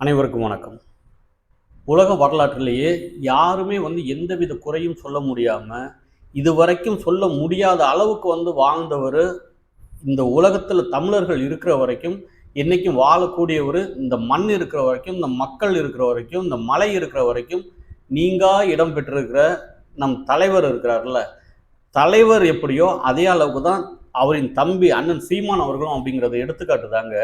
அனைவருக்கும் வணக்கம். உலக வரலாற்றிலேயே யாருமே வந்து எந்தவித குறையும் சொல்ல முடியாமல் இதுவரைக்கும் சொல்ல முடியாத அளவுக்கு வந்து வாழ்ந்தவர் இந்த உலகத்தில் தமிழர்கள் இருக்கிற வரைக்கும் என்னைக்கும் வாழக்கூடியவர் இந்த மண் இருக்கிற வரைக்கும் இந்த மக்கள் இருக்கிற வரைக்கும் இந்த மலை இருக்கிற வரைக்கும் நீங்கா இடம் பெற்றிருக்கிற நம் தலைவர் இருக்கிறார்ல தலைவர் எப்படியோ அதே அளவுக்கு தான் அவரின் தம்பி அண்ணன் சீமான் அவர்களும் அப்படிங்கிறத எடுத்துக்காட்டு தாங்க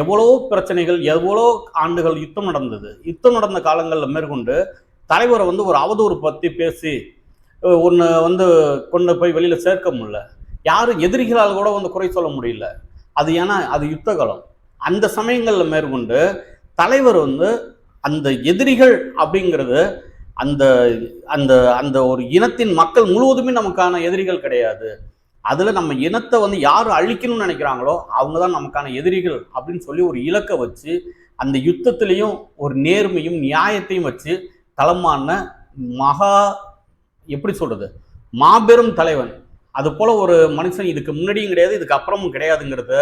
எவ்வளோ பிரச்சனைகள் எவ்வளோ ஆண்டுகள் யுத்தம் நடந்தது. யுத்தம் நடந்த காலங்களில் மேற்கொண்டு தலைவரை வந்து ஒரு அவதூறு பற்றி பேசி ஒன்று வந்து கொண்டு போய் வெளியில் சேர்க்க முடியல. யாரும் எதிரிகளால் கூட வந்து குறை சொல்ல முடியல. அது ஏன்னா அது யுத்த காலம். அந்த சமயங்களில் மேற்கொண்டு தலைவர் வந்து அந்த எதிரிகள் அப்படிங்கிறது அந்த அந்த அந்த ஒரு இனத்தின் மக்கள் முழுவதுமே நமக்கான எதிரிகள் கிடையாது. அதில் நம்ம இனத்தை வந்து யார் அழிக்கணும்னு நினைக்கிறாங்களோ அவங்க தான் நமக்கான எதிரிகள் அப்படின்னு சொல்லி ஒரு இலக்கை வச்சு அந்த யுத்தத்திலையும் ஒரு நேர்மையும் நியாயத்தையும் வச்சு தளமான மகா எப்படி சொல்கிறது மாபெரும் தலைவன். அது போல் ஒரு மனுஷன் இதுக்கு முன்னாடியும் கிடையாது இதுக்கு அப்புறமும் கிடையாதுங்கிறத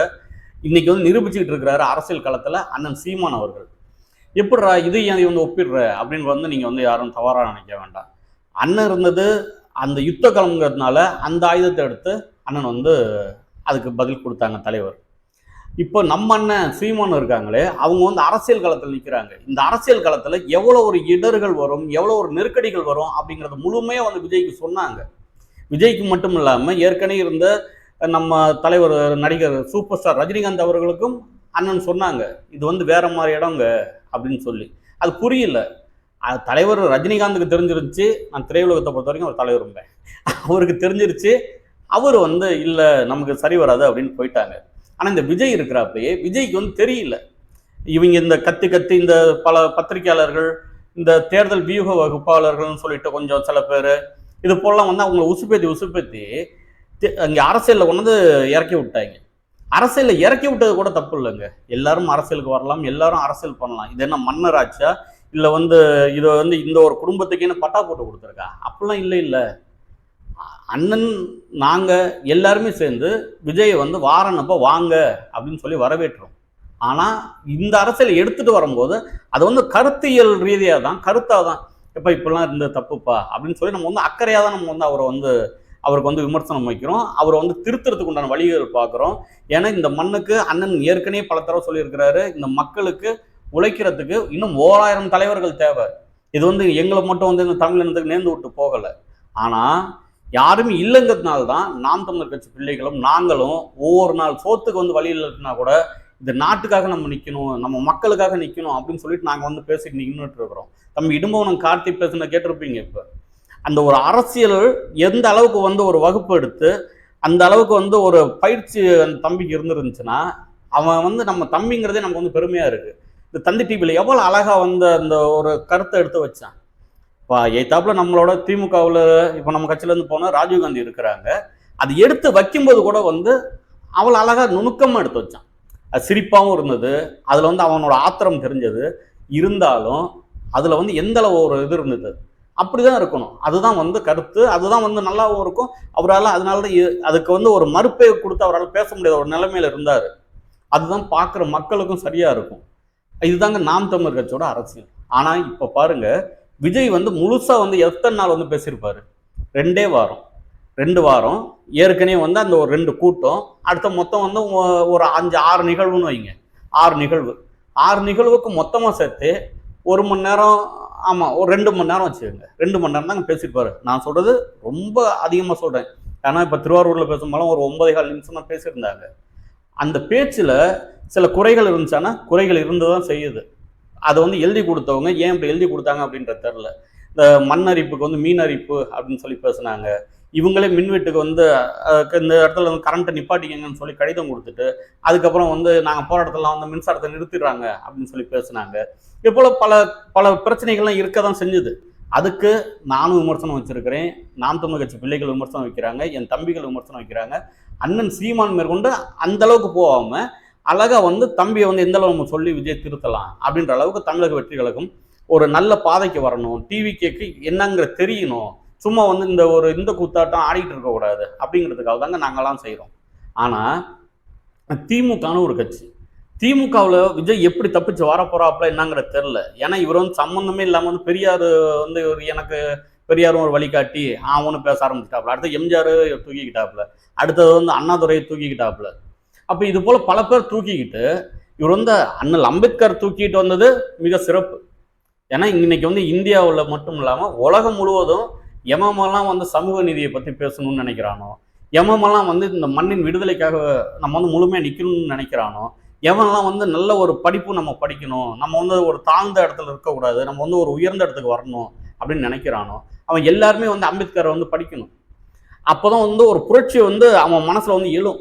இன்னைக்கு வந்து நிரூபிச்சுக்கிட்டு இருக்கிறாரு அரசியல் களத்தில் அண்ணன் சீமான் அவர்கள். எப்படிரா இது ஏன் வந்து ஒப்பிடுற அப்படின்னு வந்து நீங்கள் வந்து யாரும் தவறாக நினைக்க வேண்டாம். அண்ணன் இருந்தது அந்த யுத்த களம்ங்கிறதுனால அந்த ஆயுதத்தை எடுத்து அண்ணன் வந்து அதுக்கு பதில் கொடுத்தாங்க தலைவர். இப்போ நம்ம அண்ணன் சீமான் இருக்காங்களே அவங்க வந்து அரசியல் களத்தில் நிற்கிறாங்க இந்த அரசியல் களத்தில் எவ்வளோ ஒரு இடர்கள் வரும் எவ்வளோ ஒரு நெருக்கடிகள் வரும் அப்படிங்கிறத முழுமையாக வந்து விஜய்க்கு சொன்னாங்க. விஜய்க்கு மட்டும் இல்லாமல் ஏற்கனவே இருந்த நம்ம தலைவர் நடிகர் சூப்பர் ஸ்டார் ரஜினிகாந்த் அவர்களுக்கும் அண்ணன் சொன்னாங்க இது வந்து வேற மாதிரி இடங்க அப்படின்னு சொல்லி. அது புரியல. தலைவர் ரஜினிகாந்துக்கு தெரிஞ்சிருச்சு நான் திரையுலகத்தை பொறுத்த வரைக்கும் ஒரு தலைவர் இருந்தேன் அவருக்கு தெரிஞ்சிருச்சு. அவர் வந்து இல்லை நமக்கு சரி வராது அப்படின்னு போயிட்டாங்க ஆனால் இந்த விஜய் இருக்கிறாப்பையே விஜய்க்கு வந்து தெரியல. இவங்க இந்த கத்தி கத்தி இந்த பல பத்திரிகையாளர்கள் இந்த தேர்தல் வியூக வகுப்பாளர்கள்னு சொல்லிட்டு கொஞ்சம் சில பேர் இது போலாம் வந்து அவங்கள உசுப்பேத்தி உசுப்பேத்தி அங்கே அரசியலில் கொண்டு வந்து இறக்கி விட்டாங்க. அரசியலில் இறக்கி விட்டது கூட தப்பு இல்லைங்க. எல்லாரும் அரசியலுக்கு வரலாம். எல்லாரும் அரசியல் பண்ணலாம். இது என்ன மன்னராட்சியா? இல்லை வந்து இதை வந்து இந்த ஒரு குடும்பத்துக்குன்னு பட்டா போட்டு கொடுத்துருக்கா? அப்படிலாம் இல்லை இல்லை. அண்ணன் நாங்கள் எல்லாருமே சேர்ந்து விஜயை வந்து வாரனப்போ வாங்க அப்படின்னு சொல்லி வரவேற்றோம். ஆனால் இந்த அரசியல் எடுத்துட்டு வரும்போது அது வந்து கருத்தியல் ரீதியாக தான் கருத்தாக தான் எப்போ இப்படிலாம் இருந்த தப்புப்பா? அப்படின்னு சொல்லி நம்ம வந்து அக்கறையாக தான் நம்ம வந்து அவரை வந்து அவருக்கு வந்து விமர்சனம் வைக்கிறோம். அவரை வந்து திருத்துறதுக்கு உண்டான வழிகள் பார்க்குறோம். ஏன்னா இந்த மண்ணுக்கு அண்ணன் ஏற்கனவே பல தடவை சொல்லியிருக்கிறாரு இந்த மக்களுக்கு உழைக்கிறதுக்கு இன்னும் ஓராயிரம் தலைவர்கள் தேவை. இது வந்து எங்களை மட்டும் வந்து இந்த தமிழ் இனத்துக்கு நேர்ந்து விட்டு போகலை. ஆனால் யாருமே இல்லைங்கிறதுனால தான் நாம் தமிழர் கட்சி பிள்ளைகளும் நாங்களும் ஒவ்வொரு நாள் சோத்துக்கு வந்து வழியில் இல்லைன்னா கூட இந்த நாட்டுக்காக நம்ம நிற்கணும் நம்ம மக்களுக்காக நிற்கணும் அப்படின்னு சொல்லிட்டு நாங்கள் வந்து பேசிட்டு நின்றுட்டு இருக்கிறோம். தம்பி இடும்பவனம் கார்த்தி பேசுன கேட்டிருப்பீங்க இப்போ. அந்த ஒரு அரசியல் எந்த அளவுக்கு வந்து ஒரு வகுப்பு எடுத்து அந்த அளவுக்கு வந்து ஒரு பயிற்சி அந்த தம்பிக்கு இருந்துருந்துச்சுன்னா அவன் வந்து நம்ம தம்பிங்கிறதே நமக்கு வந்து பெருமையாக இருக்குது இந்த தந்தி டிவியில் எவ்வளோ அழகாக வந்து அந்த ஒரு கருத்தை எடுத்து வச்சான் இப்போ எய்தாப்பில் நம்மளோட திமுகவில் இப்போ நம்ம கட்சியிலேருந்து போனால் ராஜீவ்காந்தி இருக்கிறாங்க. அது எடுத்து வைக்கும்போது கூட வந்து அவ்வளோ அழகாக நுணுக்கமாக எடுத்து வச்சான் அது சிரிப்பாகவும் இருந்தது. அதில் வந்து அவனோட ஆத்திரம் தெரிஞ்சது. இருந்தாலும் அதில் வந்து எந்தளவு ஒரு இது இருந்தது? அப்படி தான் இருக்கணும். அதுதான் வந்து கருத்து. அதுதான் வந்து நல்லாவும் இருக்கும். அவரால் அதனால தான் அதுக்கு வந்து ஒரு மறுப்பை கொடுத்து அவரால் பேச முடியாத ஒரு நிலைமையில் இருந்தார். அதுதான் பார்க்குற மக்களுக்கும் சரியாக இருக்கும். இதுதாங்க நாம் தமிழர் கட்சியோட அரசியல். ஆனால் இப்போ பாருங்க விஜய் வந்து முழுசா வந்து எத்தனை நாள் வந்து பேசியிருப்பாரு? ரெண்டே வாரம். ரெண்டு வாரம். ஏற்கனவே வந்து அந்த ஒரு ரெண்டு கூட்டம் அடுத்த மொத்தம் வந்து ஒரு அஞ்சு ஆறு நிகழ்வுன்னு வைங்க. ஆறு நிகழ்வு. ஆறு நிகழ்வுக்கு மொத்தமாக சேர்த்து ஒரு மணி நேரம் ஆமாம் ஒரு ரெண்டு மணி நேரம் வச்சுக்கோங்க. ரெண்டு மணி நேரம் தாங்க பேசியிருப்பாரு. நான் சொல்கிறது ரொம்ப அதிகமாக சொல்கிறேன் ஏன்னா இப்போ திருவாரூரில் பேசும்போது ஒரு ஒன்பதே கால் நிமிஷம் தான் பேசியிருந்தாங்க. அந்த பேச்சில் சில குறைகள் இருந்துச்சான்னா குறைகள் இருந்து தான் செய்யுது. அதை வந்து எழுதி கொடுத்தவங்க ஏன் இப்படி எழுதி கொடுத்தாங்க அப்படின்ற தெரில இந்த மண் அரிப்புக்கு வந்து மீன் அரிப்பு அப்படின்னு சொல்லி பேசுனாங்க. இவங்களே மின்வெட்டுக்கு வந்து இந்த இடத்துல வந்து கரண்ட்டை நிப்பாட்டிக்கங்கன்னு சொல்லி கடிதம் கொடுத்துட்டு அதுக்கப்புறம் வந்து நாங்கள் போராட்டத்தெல்லாம் வந்து மின்சாரத்தை நிறுத்திடுறாங்க அப்படின்னு சொல்லி பேசுனாங்க. இது போல் பல பல பிரச்சனைகள்லாம் இருக்க தான் செஞ்சுது. அதுக்கு நானும் விமர்சனம் வச்சுருக்கிறேன். நாம் தமிழ் கட்சி பிள்ளைகள் விமர்சனம் வைக்கிறாங்க. என் தம்பிகள் விமர்சனம் வைக்கிறாங்க. அண்ணன் சீமான் மேற்கொண்டு அந்த அளவுக்கு போகாம அழகா வந்து தம்பியை வந்து எந்த அளவு நம்ம சொல்லி விஜய் திருத்தலாம் அப்படின்ற அளவுக்கு தமிழக வெற்றிகளுக்கும் ஒரு நல்ல பாதைக்கு வரணும். டிவி கேக்கு என்னங்கிற தெரியணும். சும்மா வந்து இந்த ஒரு இந்த கூத்தாட்டம் ஆடிட்டு இருக்கக்கூடாது அப்படிங்கிறதுக்காக தாங்க நாங்கெல்லாம் செய்கிறோம் ஆனால் திமுகன்னு ஒரு கட்சி. திமுகவில் விஜய் எப்படி தப்பிச்சு வரப்போறாப்புல என்னங்கிற தெரில ஏன்னா இவர் வந்து சம்மந்தமே இல்லாமல் வந்து பெரியார் வந்து இவர் எனக்கு பெரியாரும் ஒரு வழிகாட்டி அவனும் பேச ஆரம்பிச்சிட்டாப்புல. அடுத்து எம்ஜிஆர் தூக்கிக்கிட்டாப்புல. அடுத்தது வந்து அண்ணாதுரையை தூக்கிக்கிட்டாப்புல. அப்போ இது போல் பல பேர் தூக்கிக்கிட்டு இவர் வந்து அண்ணல் அம்பேத்கர் தூக்கிட்டு வந்தது மிக சிறப்பு. ஏன்னா இன்னைக்கு வந்து இந்தியாவில் மட்டும் இல்லாமல் உலகம் முழுவதும் எமமெல்லாம் வந்து சமூக நீதியை பற்றி பேசணும்னு நினைக்கிறானோ எமமெல்லாம் வந்து இந்த மண்ணின் விடுதலைக்காக நம்ம வந்து முழுமையாக நிற்கணும்னு நினைக்கிறானோ எவன்லாம் வந்து நல்ல ஒரு படிப்பு நம்ம படிக்கணும் நம்ம வந்து ஒரு தாழ்ந்த இடத்துல இருக்கக்கூடாது நம்ம வந்து ஒரு உயர்ந்த இடத்துக்கு வரணும் அப்படின்னு நினைக்கிறானோ அவன் எல்லாருமே வந்து அம்பேத்கரை வந்து படிக்கணும். அப்போதான் வந்து ஒரு புரட்சி வந்து அவன் மனசில் வந்து எழும்.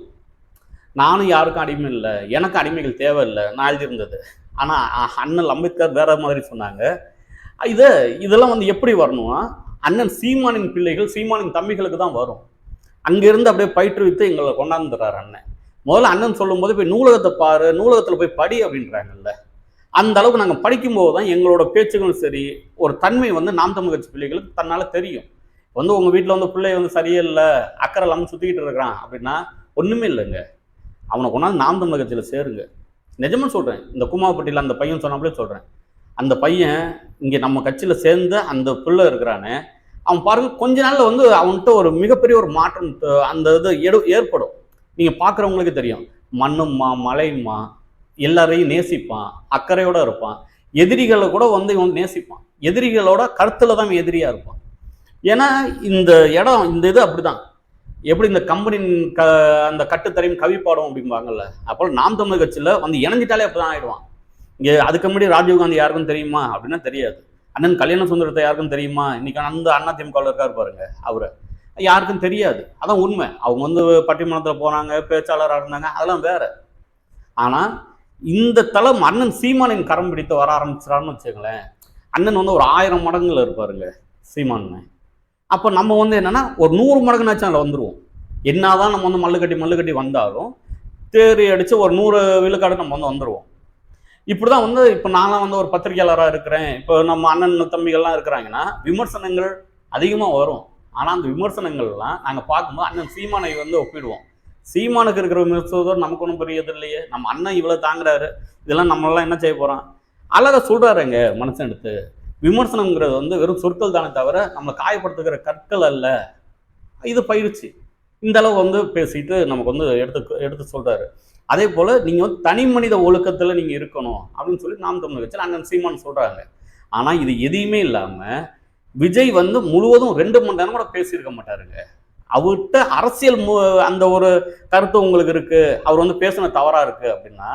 நானும் யாருக்கும் அடிமை இல்லை. எனக்கு அடிமைகள் தேவையில்லை. நான் எழுதியிருந்தது. ஆனால் அண்ணன் அம்பேத்கர் வேற மாதிரி சொன்னாங்க. இது இதெல்லாம் வந்து எப்படி வரணும்னா அண்ணன் சீமானின் பிள்ளைகள் சீமானின் தம்பிகளுக்கு தான் வரும். அங்கிருந்து அப்படியே பயிற்றுவித்து எங்களை கொண்டாந்துறாரு அண்ணன். முதல்ல அண்ணன் சொல்லும்போது போய் நூலகத்தை பாரு. நூலகத்தில் போய் படி அப்படின்றாங்கல்ல. அந்த அளவுக்கு நாங்கள் படிக்கும்போது தான் எங்களோட பேச்சுகளும் சரி ஒரு தன்மை வந்து நாம் தமிழ் கட்சி பிள்ளைகளுக்கு தன்னால் தெரியும். வந்து உங்கள் வீட்டில் வந்து பிள்ளை வந்து சரியே இல்லை அக்கறை இல்லாமல் சுற்றிக்கிட்டு இருக்கிறான் அப்படின்னா ஒன்றுமே இல்லைங்க. அவனை கொண்டாந்து நாம் தமிழ் கட்சியில் சேருங்க. நிஜமும் சொல்கிறேன் இந்த குமாப்பட்டியில் அந்த பையன் சொன்னாப்பலே சொல்கிறேன் அந்த பையன் இங்கே நம்ம கட்சியில் சேர்ந்த அந்த பிள்ளை இருக்கிறானே அவன் பாருங்க கொஞ்ச நாளில் வந்து அவன்கிட்ட ஒரு மிகப்பெரிய ஒரு மாற்றம் அந்த இது எடு ஏற்படும். நீங்கள் பார்க்குறவங்களுக்கு தெரியும். மண்ணும்மா மலையுமா எல்லாரையும் நேசிப்பான் அக்கறையோட இருப்பான். எதிரிகளை கூட வந்து இவன் நேசிப்பான். எதிரிகளோட கருத்துல தான் எதிரியாக எதிரியா இருப்பான். ஏன்னா இந்த இடம் இந்த இது அப்படிதான். எப்படி இந்த கம்பெனியின் க அந்த கட்டுத்தரையும் கவிப்பாடும் அப்படிம்பாங்கல்ல அப்போ நாம் தமிழ் கட்சியில் வந்து இணைஞ்சிட்டாலே அப்படிதான் ஆயிடுவான். இங்கே அதுக்கு முன்னாடி ராஜீவ்காந்தி யாருக்கும் தெரியுமா? அப்படின்னா தெரியாது. அண்ணன் கல்யாண சுந்தரத்தை யாருக்கும் தெரியுமா? இன்னைக்கு அந்த அண்ணா திமுகவில் இருக்கார் பாருங்க அவரை. யாருக்கும் தெரியாது. அதான் உண்மை. அவங்க வந்து பட்டிமன்றத்தில் போனாங்க பேச்சாளராக இருந்தாங்க அதெல்லாம் வேற. ஆனால் இந்த தளம் அண்ணன் சீமானின் கரம் பிடித்து வர ஆரம்பிச்சிடான்னு வச்சுக்கங்களேன். அண்ணன் வந்து ஒரு ஆயிரம் மடங்குல இருப்பாருங்க சீமானு அப்போ நம்ம வந்து என்னன்னா ஒரு நூறு மடங்குனாச்சும் அதில் வந்துடுவோம் என்னதான் நம்ம வந்து மல்லு கட்டி மல்லு கட்டி வந்தாலும் தேறி அடித்து ஒரு நூறு விழுக்காடு நம்ம வந்து வந்துருவோம். இப்படிதான் வந்து இப்போ நான்லாம் வந்து ஒரு பத்திரிகையாளராக இருக்கிறேன். இப்போ நம்ம அண்ணன் தம்பிகள்லாம் இருக்கிறாங்கன்னா விமர்சனங்கள் அதிகமாக வரும். ஆனால் அந்த விமர்சனங்கள்லாம் நாங்கள் பார்க்கும்போது அண்ணன் சீமானை வந்து ஒப்பிடுவோம். சீமானுக்கு இருக்கிற விமர்சனம் நமக்கு ஒன்றும் பெரியது இல்லையே. நம்ம அண்ணன் இவ்வளோ தாங்குறாரு. இதெல்லாம் நம்மளாம் என்ன செய்ய போகிறோம் அழகாக சொல்கிறாருங்க மனசன் எடுத்து. விமர்சனங்கிறது வந்து வெறும் சொற்கள் தானே தவிர நம்மளை காயப்படுத்துகிற கற்கள் அல்ல. இது பயிற்சி. இந்த அளவு வந்து பேசிட்டு நமக்கு வந்து எடுத்து எடுத்து சொல்றாரு. அதே போல நீங்க வந்து தனி மனித ஒழுக்கத்துல நீங்க இருக்கணும் அப்படின்னு சொல்லி நாம் தமிழ் வச்சு அண்ணன் சீமான் சொல்றாங்க. ஆனா இது எதையுமே இல்லாம விஜய் வந்து முழுவதும் ரெண்டு மணி நேரம் கூட பேசியிருக்க மாட்டாருங்க. அவர்கிட்ட அரசியல் மு அந்த ஒரு கருத்து உங்களுக்கு இருக்கு. அவர் வந்து பேசின தவறா இருக்கு அப்படின்னா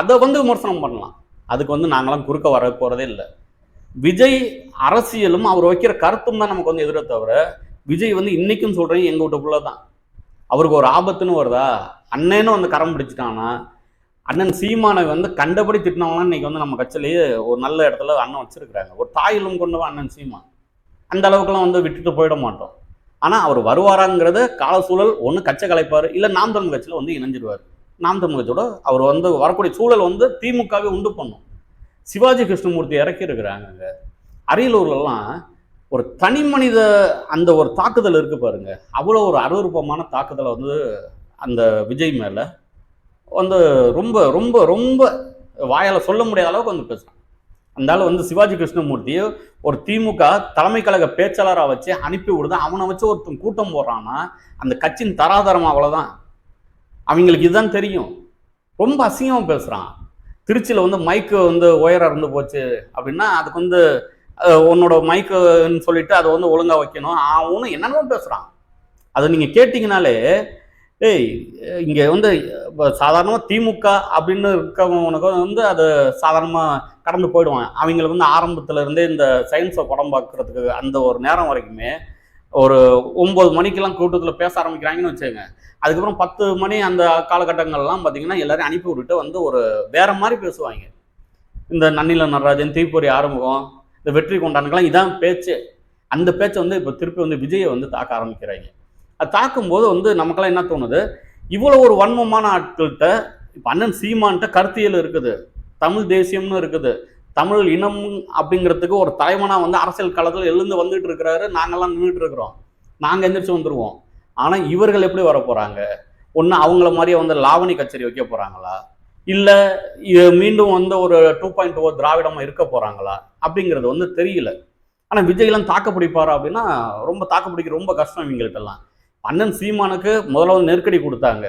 அதை வந்து விமர்சனம் பண்ணலாம். அதுக்கு வந்து நாங்களாம் குறுக்க வர போறதே இல்லை. விஜய் அரசியலும் அவர் வைக்கிற கருத்தும் தான் நமக்கு வந்து எதிர தவிர விஜய் வந்து இன்னைக்கும் சொல்றேன் எங்க வீட்டுக்குள்ள தான். அவருக்கு ஒரு ஆபத்துன்னு வருதா? அண்ணனும் வந்து கரம் பிடிச்சிட்டானா? அண்ணன் சீமானை வந்து கண்டபடி திட்டினவங்களாம் இன்னைக்கு வந்து நம்ம கட்சியிலேயே ஒரு நல்ல இடத்துல அண்ணன் வச்சிருக்கிறாங்க. ஒரு தாயிலும் கொண்டவன் அண்ணன் சீமான். அந்த அளவுக்குலாம் வந்து விட்டுட்டு போயிட மாட்டோம். ஆனால் அவர் வருவாராங்கிறத கால சூழல் ஒன்று கச்சை கலைப்பார். இல்லை நாம் தமிழ் கட்சியில் வந்து இணைஞ்சிருவார். நாம் தமிழ் கட்சியோட அவர் வந்து வரக்கூடிய சூழல் வந்து திமுகவே உண்டு பண்ணும். சிவாஜி கிருஷ்ணமூர்த்தி இறக்கி இருக்கிறாங்க அரியலூர்லலாம் ஒரு தனி மனித அந்த ஒரு தாக்குதல் இருக்கு பாருங்க. அவ்வளோ ஒரு அருவருப்பமான தாக்குதலை வந்து அந்த விஜய் மேலே வந்து ரொம்ப ரொம்ப ரொம்ப வாயால் சொல்ல முடியாத அளவுக்கு வந்து பேசுகிறாங்க அந்தால வந்து சிவாஜி கிருஷ்ணமூர்த்தியை ஒரு திமுக தலைமை கழக பேச்சாளராக வச்சு அனுப்பி விடுது. அவனை வச்சு ஒருத்தன் கூட்டம் போடுறான்னா அந்த கட்சியின் தராதரம் அவ்வளோதான் அவங்களுக்கு இதுதான் தெரியும். ரொம்ப அசிங்கமாக பேசுகிறான் திருச்சியில் வந்து மைக்கு வந்து உயரம் இருந்து போச்சு அப்படின்னா அதுக்கு வந்து உன்னோட மைக்குன்னு சொல்லிட்டு அதை வந்து ஒழுங்காக வைக்கணும். அவனும் என்னென்னமோ பேசுகிறான் அதை நீங்கள் கேட்டிங்கனாலே ஏய் இங்கே வந்து இப்போ சாதாரணமாக திமுக அப்படின்னு இருக்கவனுக்கு வந்து அது சாதாரணமாக கடந்து போயிடுவான். அவங்களுக்கு வந்து ஆரம்பத்துல இருந்தே இந்த சயின்ஸை படம் பார்க்கறதுக்கு அந்த ஒரு நேரம் வரைக்குமே ஒரு ஒம்பது மணிக்கெல்லாம் கூட்டத்தில் பேச ஆரம்பிக்கிறாங்கன்னு வச்சுக்கோங்க. அதுக்கப்புறம் பத்து மணி அந்த காலகட்டங்கள்லாம் பார்த்தீங்கன்னா எல்லாரும் அனுப்பி விட்டுட்டு வந்து ஒரு வேற மாதிரி பேசுவாங்க. இந்த நன்னில நடராஜன் தீப்பொறி ஆறுமுகம் இந்த வெற்றி கொண்டானுக்கெல்லாம் இதான் பேச்சு. அந்த பேச்சை வந்து இப்போ திருப்பி வந்து விஜயை வந்து தாக்க ஆரம்பிக்கிறாங்க. அது தாக்கும்போது வந்து நமக்கெல்லாம் என்ன தோணுது? இவ்வளோ ஒரு வன்மமான ஆட்கள்கிட்ட இப்போ அண்ணன் சீமான்ட்ட கருத்தியல் இருக்குது. தமிழ் தேசியம்னு இருக்குது. தமிழ் இனம் அப்படிங்கிறதுக்கு ஒரு தலைவனாக வந்து அரசியல் காலத்தில் எழுந்து வந்துட்டு இருக்கிறாரு. நாங்கெல்லாம் நின்றுட்டு இருக்கிறோம். நாங்கள் எந்திரிச்சு வந்துருவோம். ஆனால் இவர்கள் எப்படி வர போகிறாங்க ஒன்று அவங்கள மாதிரியே வந்து லாவணி கச்சேரி வைக்க போகிறாங்களா இல்லை மீண்டும் வந்து ஒரு டூ பாயிண்ட் ஓ oh திராவிடமாக இருக்க போகிறாங்களா அப்படிங்கிறது வந்து தெரியல. ஆனால் விஜய்லாம் தாக்கு பிடிப்பாரா அப்படின்னா ரொம்ப தாக்கு பிடிக்க ரொம்ப கஷ்டம் இவங்கள்ட்டெல்லாம். அண்ணன் சீமானுக்கு முதல்ல வந்து நெருக்கடி கொடுத்தாங்க.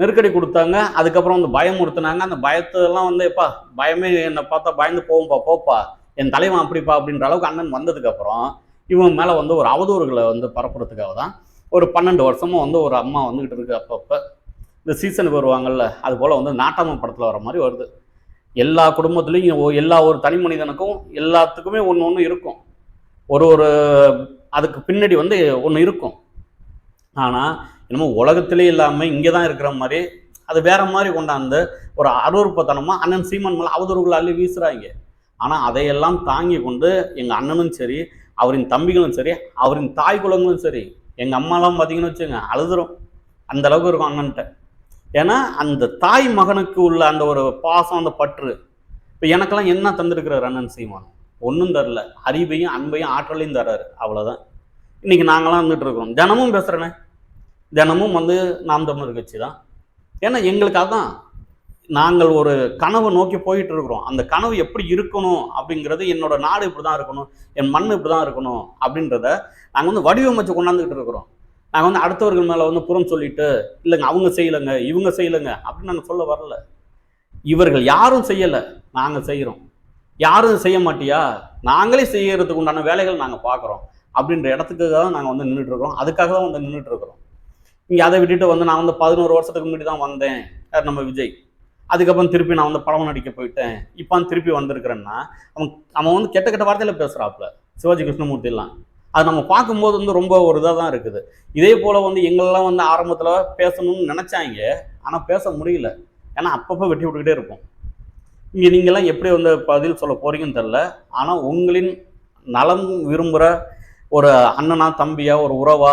நெருக்கடி கொடுத்தாங்க. அதுக்கப்புறம் வந்து பயமுறுத்தினாங்க. அந்த பயத்தெல்லாம் வந்து எப்பா பயமே என்னை பார்த்தா பயந்து போகும்பா போப்பா. என் தலைவன் அப்படிப்பா அப்படின்ற அளவுக்கு அண்ணன் வந்ததுக்கப்புறம் இவன் மேலே வந்து ஒரு அவதூறுகளை வந்து பரப்புறதுக்காக தான் ஒரு பன்னெண்டு வருஷமும் வந்து ஒரு அம்மா வந்துக்கிட்டு இருக்கு அப்பப்போ. இந்த சீசனுக்கு வருவாங்கல்ல அது போல் வந்து நாட்டாம படத்தில் வர மாதிரி வருது. எல்லா குடும்பத்துலேயும் எல்லா ஒரு தனி மனிதனுக்கும் எல்லாத்துக்குமே ஒன்று ஒன்று இருக்கும். ஒரு ஒரு அதுக்கு பின்னாடி வந்து ஒன்று இருக்கும். ஆனால் என்னமோ உலகத்திலே இல்லாமல் இங்கே தான் இருக்கிற மாதிரி அது வேற மாதிரி கொண்டாந்து ஒரு அருவறுப்பத்தனமாக அண்ணன் சீமான் மேலே அவதூறுகளாலே அள்ளி வீசுகிறாங்க ஆனால் அதையெல்லாம் தாங்கி கொண்டு எங்கள் அண்ணனும் சரி அவரின் தம்பிகளும் சரி அவரின் தாய் குலங்களும் சரி எங்கள் அம்மாலாம் பார்த்தீங்கன்னு வச்சுங்க அழுதுரும். அந்த அளவுக்கு இருக்கும் அண்ணன்ட்ட. ஏன்னா அந்த தாய் மகனுக்கு உள்ள அந்த ஒரு பாசம் அந்த பற்று இப்போ எனக்கெல்லாம் என்ன தந்திருக்கிறார் அண்ணன் சீமான்? ஒன்றும் தரல. அறிவையும் அன்பையும் ஆற்றலையும் தர்றாரு. அவ்வளோதான் இன்னைக்கு நாங்களாம் வந்துட்டு இருக்கோம். தினமும் பேசுகிறேனே தினமும் வந்து நாம் தமிழர் கட்சி தான். ஏன்னா எங்களுக்காக தான் நாங்கள் ஒரு கனவை நோக்கி போயிட்டு இருக்கிறோம். அந்த கனவு எப்படி இருக்கணும் அப்படிங்கிறது என்னோட நாடு இப்படி தான் இருக்கணும் என் மண் இப்படி தான் இருக்கணும் அப்படின்றத நாங்கள் வந்து வடிவமைச்சு கொண்டாந்துக்கிட்டு இருக்கிறோம். நாங்கள் வந்து அடுத்தவர்கள் மேலே வந்து புறம் சொல்லிட்டு இல்லைங்க அவங்க செய்யலைங்க இவங்க செய்யலைங்க அப்படின்னு நாங்கள் சொல்ல வரல. இவர்கள் யாரும் செய்யலை நாங்கள் செய்கிறோம் யாரும் செய்ய மாட்டியா? நாங்களே செய்யறதுக்கு உண்டான வேலைகள் நாங்கள் பார்க்குறோம். அப்படின்ற இடத்துக்கு தான் நாங்கள் வந்து நின்றுட்டு இருக்கிறோம். அதுக்காக தான் வந்து நின்றுட்டு இருக்கிறோம். இங்கே அதை விட்டுட்டு வந்து நான் வந்து பதினோரு வருஷத்துக்கு முன்னாடி தான் வந்தேன். யார் நம்ம விஜய். அதுக்கப்புறம் திருப்பி நான் வந்து படம் நடிக்க போயிட்டேன். இப்போ திருப்பி வந்திருக்கிறேன்னா அவன் அவன் வந்து கெட்ட கெட்ட வார்த்தையில் பேசுகிறாப்புல சிவாஜி கிருஷ்ணமூர்த்திலாம். அது நம்ம பார்க்கும்போது வந்து ரொம்ப ஒரு இதாக தான் இருக்குது. இதே போல் வந்து எங்களெல்லாம் வந்து ஆரம்பத்தில் பேசணும்னு நினச்சாங்க ஆனால் பேச முடியல. ஏன்னா அப்பப்போ வெட்டி விட்டுக்கிட்டே இருப்போம். இங்கே நீங்கள்லாம் எப்படி வந்து பதில் சொல்ல போகிறீங்கன்னு தெரில ஆனால் உங்களின் நலம் விரும்புகிற ஒரு அண்ணனா தம்பியா ஒரு உறவா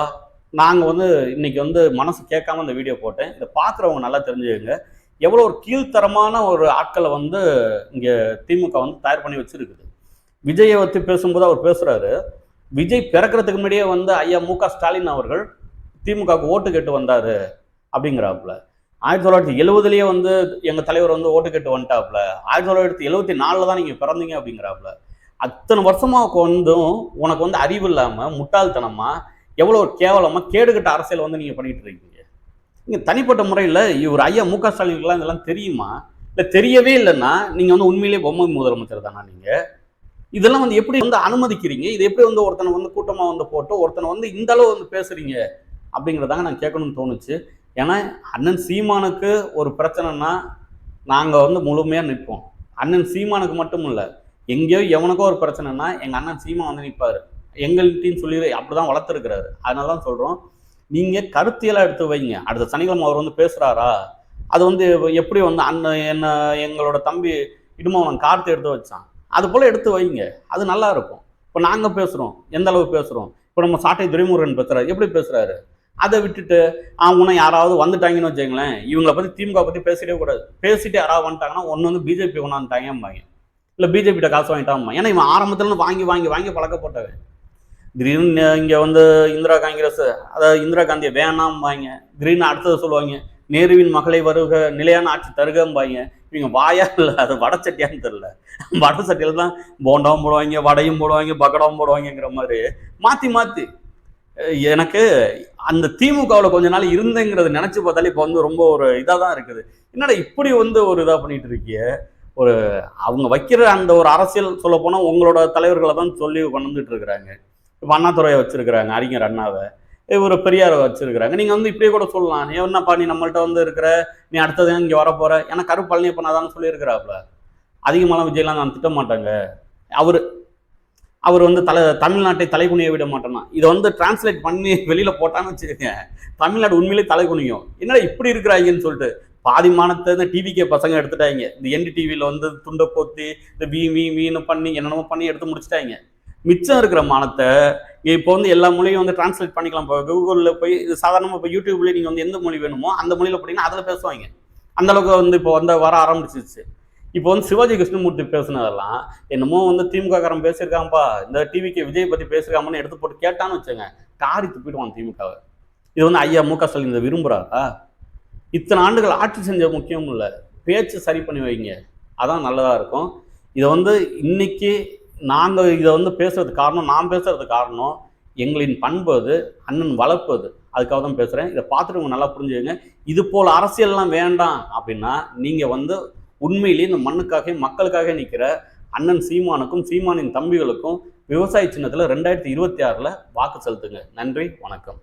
நாங்கள் வந்து இன்னைக்கு வந்து மனசு கேட்காம இந்த வீடியோ போட்டேன். இதை பார்க்குறவங்க நல்லா தெரிஞ்சுக்கங்க. எவ்வளோ ஒரு கீழ்த்தரமான ஒரு ஆட்களை வந்து இங்கே திமுக வந்து தயார் பண்ணி வச்சிருக்குது. விஜயை பற்றி பேசும்போது அவர் பேசுகிறாரு விஜய் பிறக்கிறதுக்கு முன்னாடியே வந்து ஐயா மு க ஸ்டாலின் அவர்கள் திமுகவுக்கு ஓட்டு கேட்டு வந்தார் அப்படிங்கிறாப்புல. ஆயிரத்தி தொள்ளாயிரத்தி எழுவதுலேயே வந்து எங்கள் தலைவர் வந்து ஓட்டு கேட்டு வந்துட்டாப்புல. ஆயிரத்தி தொள்ளாயிரத்தி எழுபத்தி நாலில் தான் நீங்கள் பிறந்தீங்க அப்படிங்கிறாப்புல. அத்தனை வருஷமாக வந்தும் உனக்கு வந்து அறிவு இல்லாமல் முட்டாள்தனமாக எவ்வளோ ஒரு கேவலமாக கேடுகட்ட அரசியல் வந்து நீங்கள் பண்ணிட்டு இருக்கீங்க. நீங்கள் தனிப்பட்ட முறையில் இவர் ஐயா மு க ஸ்டாலினுக்குலாம் இதெல்லாம் தெரியுமா? இல்லை தெரியவே இல்லைன்னா நீங்கள் வந்து உண்மையிலேயே பொம்மை முதலமைச்சர் தானா நீங்கள் இதெல்லாம் வந்து எப்படி வந்து அனுமதிக்கிறீங்க? இது எப்படி வந்து ஒருத்தனை வந்து கூட்டமாக வந்து போட்டு ஒருத்தனை வந்து இந்த அளவு வந்து பேசுறீங்க? அப்படிங்கிறதாங்க நான் கேட்கணும்னு தோணுச்சு. ஏன்னா அண்ணன் சீமானுக்கு ஒரு பிரச்சனைனா நாங்கள் வந்து முழுமையாக நிற்போம் அண்ணன் சீமானுக்கு மட்டும் இல்லை எங்கேயோ எவனுக்கோ ஒரு பிரச்சனைனா எங்கள் அண்ணன் சீமா வந்து நிற்பார் எங்கள்கிட்டயும் சொல்லி அப்படி தான் வளர்த்துருக்கிறாரு. அதனால தான் சொல்கிறோம் நீங்கள் கருத்தியலாக எடுத்து வைங்க. அடுத்த சனிக்கிழமை அவர் வந்து பேசுகிறாரா அது வந்து எப்படி வந்து அண்ணன் என்ன எங்களோட தம்பி இடுமாவனம் கார்த்து எடுத்து வச்சான்? அது போல் எடுத்து வைங்க. அது நல்லா இருக்கும். இப்போ நாங்கள் பேசுகிறோம் எந்த அளவு பேசுகிறோம் இப்போ நம்ம சாட்டை துரைமுருகன் பேசுகிறாரு எப்படி பேசுகிறாரு அதை விட்டுட்டு அவங்க யாராவது வந்துட்டாங்கன்னு வச்சுங்களேன் இவங்களை பற்றி திமுக பற்றி பேசிட்டே கூடாது. பேசிட்டு யாராவது வந்துட்டாங்கன்னா ஒன்று வந்து பிஜேபி கொண்டாந்துட்டாங்கம்பாங்க இல்லை பிஜேபிகிட்ட காசு வாங்கிட்டாமா ஏன்னா இவன் ஆரம்பத்துல வாங்கி வாங்கி வாங்கி பழக்கப்பட்டவன். திடீர்னு இங்கே வந்து இந்திரா காங்கிரஸ் அதாவது இந்திரா காந்தியை வேணாம்பாங்க திடீர்னு அடுத்தது சொல்லுவாங்க நேருவின் மகளை வருக நிலையான ஆட்சி தருகம்பாங்க. இவங்க வாயா இல்லை அது வடச்சட்டியான்னு தெரில வடச்சட்டியில் தான் போண்டாவும் போடுவாங்க வடையும் போடுவாங்க பக்கடாவும் போடுவாங்கங்கிற மாதிரி மாற்றி மாற்றி எனக்கு அந்த திமுகவில் கொஞ்ச நாள் இருந்தேங்கிறது நினச்சி பார்த்தாலே இப்போ வந்து ரொம்ப ஒரு இதாக தான் இருக்குது. என்னடா இப்படி வந்து ஒரு இதாக பண்ணிட்டு இருக்கிய ஒரு அவங்க வைக்கிற அந்த ஒரு அரசியல் சொல்ல போனால் உங்களோட தலைவர்களை தான் சொல்லி கொண்டு இருக்கிறாங்க இப்போ அண்ணாதுறையை வச்சிருக்கிறாங்க அறிஞர் அண்ணாவை. இவர் பெரியாரை வச்சிருக்கிறாங்க. நீங்கள் வந்து இப்படியே கூட சொல்லலாம். நீ என்னப்பா நீ நம்மள்ட்ட வந்து இருக்கிற நீ அடுத்தது இங்கே வரப்போற? ஏன்னா கரு பழனியப்ப நான் சொல்லியிருக்கிறாப்புல. அதிகமாலாம் விஜய்லாம் நான் திட்ட மாட்டாங்க. அவர் அவர் வந்து தலை தமிழ்நாட்டை தலைகுனிய விட மாட்டேனா இதை வந்து டிரான்ஸ்லேட் பண்ணி வெளியில் போட்டான்னு வச்சுக்கோங்க. தமிழ்நாடு உண்மையிலே தலைகுனியும் என்னடா இப்படி இருக்கிறாங்கன்னு சொல்லிட்டு. பாதி மானத்தை இந்த டிவிக்கே பசங்க எடுத்துட்டாங்க. இந்த என்டி டிவியில் வந்து துண்டை போத்தி இந்த வீ மீ மீன்னு பண்ணி என்னென்னமோ பண்ணி எடுத்து முடிச்சிட்டாங்க. மிச்சம் இருக்கிற மானத்தை இப்போ வந்து எல்லா மொழியும் வந்து டிரான்ஸ்லேட் பண்ணிக்கலாம். இப்போ கூகுளில் போய் இது சாதாரணமாக இப்போ யூடியூப்லேயே நீங்கள் வந்து எந்த மொழி வேணுமோ அந்த மொழியில் போட்டிங்கன்னா அதில் பேசுவாங்க. அந்தளவுக்கு வந்து இப்போ வந்து வர ஆரம்பிச்சிருச்சு. இப்போ வந்து சிவாஜி கிருஷ்ணமூர்த்தி பேசுனதெல்லாம் என்னமோ வந்து திமுக காரன் இந்த டிவிக்கு விஜய் பற்றி பேசியிருக்காமன்னு எடுத்து போட்டு கேட்டான்னு வச்சுங்க காரி துப்பிடுவான் திமுகவை. இது வந்து ஐயா மு க ஸ்டாலின் இதை விரும்புகிறாரா இத்தனை ஆண்டுகள் ஆட்சி செஞ்ச முக்கியம் இல்லை. பேச்சு சரி பண்ணி வைங்க. அதான் நல்லதாக இருக்கும். இதை வந்து இன்னைக்கு நாங்கள் இதை வந்து பேசுறதுக்கு காரணம் நான் பேசுறதுக்கு காரணம் எங்களின் பண்பு அது அண்ணன் வளர்ப்பு அது. அதுக்காக தான் பேசுகிறேன் இதை பார்த்துட்டு உங்க நல்லா புரிஞ்சுக்கங்க. இது போல் அரசியல்லாம் வேண்டாம் அப்படின்னா நீங்கள் வந்து உண்மையிலேயே இந்த மண்ணுக்காக மக்களுக்காக நிற்கிற அண்ணன் சீமானுக்கும் சீமானின் தம்பிகளுக்கும் விவசாய சின்னத்தில் ரெண்டாயிரத்தி இருபத்தி ஆறில் வாக்கு செலுத்துங்க. நன்றி வணக்கம்.